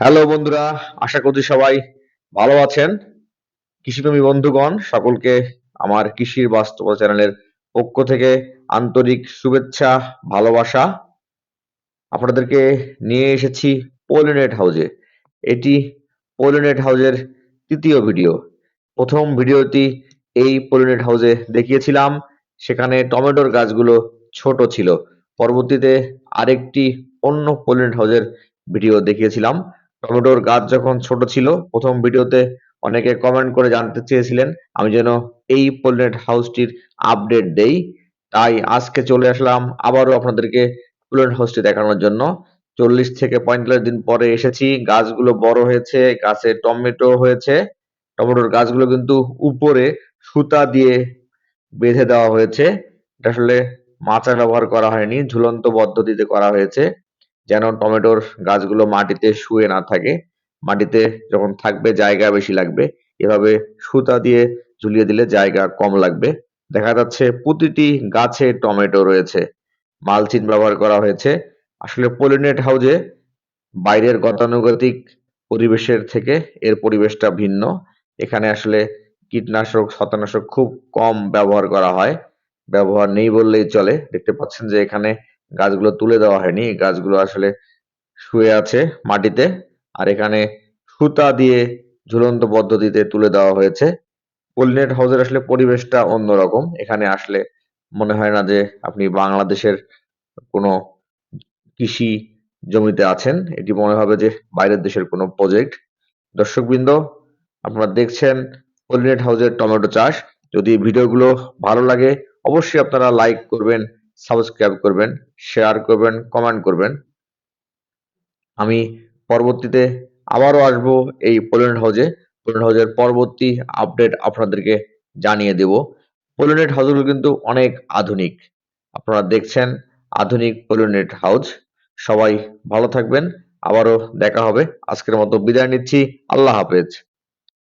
Hello বন্ধুরা, আশা করছি সবাই ভালো আছেন। কৃষিপ্রেমী বন্ধুগণ, সকলকে আমার কৃষির বাস্তব চ্যানেলের পক্ষ থেকে আন্তরিক শুভেচ্ছা, ভালোবাসা। আপনাদেরকে নিয়ে এসেছি পোলিনেট হাউজে এটি পোলিনেট হাউজের তৃতীয় ভিডিও। প্রথম ভিডিওটি এই পোলিনেট হাউজে দেখিয়েছিলাম। সেখানে টমেটোর গাছগুলো ছোট ছিল। পরবর্তীতে আরেকটি অন্য পোলিনেট হাউজের ভিডিও দেখিয়েছিলাম। টমেটোর গাছ যখন ছোট ছিল, প্রথম ভিডিওতে অনেকে কমেন্ট করে জানতে চেয়েছিলেন, আমি যেন এই পোলিনেট হাউসটির আপডেট দেই। তাই আজকে চলে আসলাম আবারও আপনাদেরকে পোলিনেট হাউসটি দেখানোর জন্য। চল্লিশ থেকে পঁয়তাল্লিশ দিন পরে এসেছি, গাছগুলো বড় হয়েছে, গাছে টমেটো হয়েছে। টমেটোর গাছগুলো কিন্তু উপরে সুতা দিয়ে বেঁধে দেওয়া হয়েছে। এটা আসলে মাচা ব্যবহার করা হয়নি, ঝুলন্ত পদ্ধতিতে করা হয়েছে। যেন টমেটোর গাছগুলো মাটিতে শুয়ে না থাকে। মাটিতে যখন থাকবে, জায়গা বেশি লাগবে। এভাবে সুতা দিয়ে ঝুলিয়ে দিলে জায়গা কম লাগবে। দেখা যাচ্ছে প্রতিটি গাছে টমেটো রয়েছে। মালচিন ব্যবহার করা হয়েছে। আসলে পলিনেট হাউজে বাইরের গতানুগতিক পরিবেশের থেকে এর পরিবেশটা ভিন্ন। এখানে আসলে কীটনাশক, ছত্রাকনাশক খুব কম ব্যবহার করা হয়। ব্যবহার নেই বললেই চলে। দেখতে পাচ্ছেন যে এখানে গাছগুলো তুলে দেওয়া হয়নি। গাছগুলো আসলে শুয়ে আছে মাটিতে। আর এখানে সুতা দিয়ে ঝুলন্ত পদ্ধতিতে তুলে দেওয়া হয়েছে। পলিনেট হাউসের আসলে পরিবেশটা অন্যরকম। এখানে আসলে মনে হয় না যে আপনি বাংলাদেশের কোনো কৃষি জমিতে আছেন। এটি মনে হবে যে বাইরের দেশের কোনো প্রজেক্ট দর্শকবৃন্দ, আপনারা দেখছেন পলিনেট হাউসের টমেটো চাষ। যদি ভিডিওগুলো ভালো লাগে, অবশ্যই আপনারা লাইক করবেন সাবস্ক্রাইব করবেন শেয়ার করবেন কমেন্ট করবেন। আমি পরবর্তীতে আবারও আসব এই পোলেন্ড হাউজে পোলেন্ড হাউজের পরবর্তী আপডেট আপনাদেরকে জানিয়ে দেব। পোলেনেট হাউসগুলো কিন্তু অনেক আধুনিক। আপনারা দেখছেন আধুনিক পোলেনেট হাউস সবাই ভালো থাকবেন। আবারও দেখা হবে। আজকের মতো বিদায় নিচ্ছি। আল্লাহ হাফেজ।